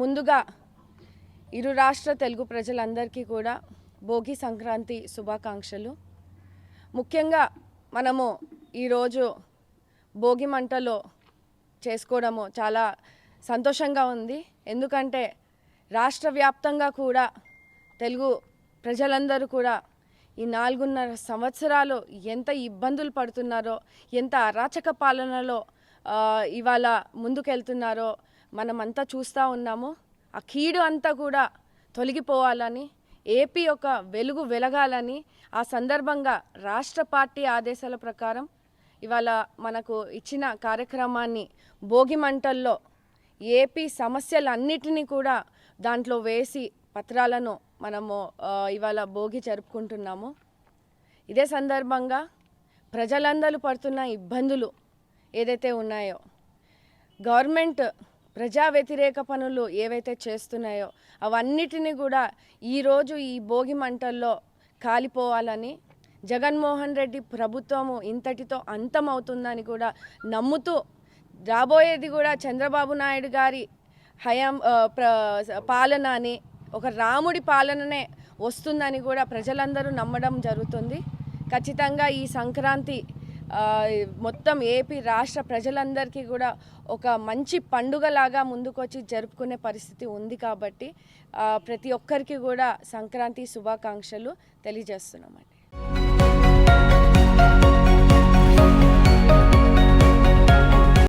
ముందుగా ఇరు రాష్ట్ర తెలుగు ప్రజలందరికీ కూడా భోగి సంక్రాంతి శుభాకాంక్షలు. ముఖ్యంగా మనము ఈరోజు భోగి మంటలో చేసుకోవడము చాలా సంతోషంగా ఉంది. ఎందుకంటే రాష్ట్ర వ్యాప్తంగా కూడా తెలుగు ప్రజలందరూ కూడా ఈ నాలుగున్నర సంవత్సరాలు ఎంత ఇబ్బందులు పడుతున్నారో ఎంత అరాచక పాలనలో ఇవాళ ముందుకెళ్తున్నారో మనమంతా చూస్తూ ఉన్నాము. ఆ కీడు అంతా కూడా తొలగిపోవాలని ఏపీ ఒక వెలుగు వెలగాలని ఆ సందర్భంగా రాష్ట్ర పార్టీ ఆదేశాల ప్రకారం ఇవాళ మనకు ఇచ్చిన కార్యక్రమాన్ని భోగి మంటల్లో ఏపీ సమస్యలన్నిటినీ కూడా దాంట్లో వేసి పత్రాలను మనము ఇవాళ భోగి జరుపుకుంటున్నాము. ఇదే సందర్భంగా ప్రజలందరూ పడుతున్న ఇబ్బందులు ఏదైతే ఉన్నాయో గవర్నమెంట్ ప్రజా వ్యతిరేక పనులు ఏవైతే చేస్తున్నాయో అవన్నిటిని కూడా ఈరోజు ఈ భోగి మంటల్లో కాలిపోవాలని జగన్మోహన్ రెడ్డి ప్రభుత్వము ఇంతటితో అంతమవుతుందని కూడా నమ్ముతూ రాబోయేది కూడా చంద్రబాబు నాయుడు గారి హయాం పాలన అని ఒక రాముడి పాలననే వస్తుందని కూడా ప్రజలందరూ నమ్మడం జరుగుతుంది. ఖచ్చితంగా ఈ సంక్రాంతి మొత్తం ఏపీ రాష్ట్ర ప్రజలందరికీ కూడా ఒక మంచి పండుగలాగా ముందుకొచ్చి జరుపుకునే పరిస్థితి ఉంది కాబట్టి ప్రతి ఒక్కరికి కూడా సంక్రాంతి శుభాకాంక్షలు తెలియజేస్తున్నామండి.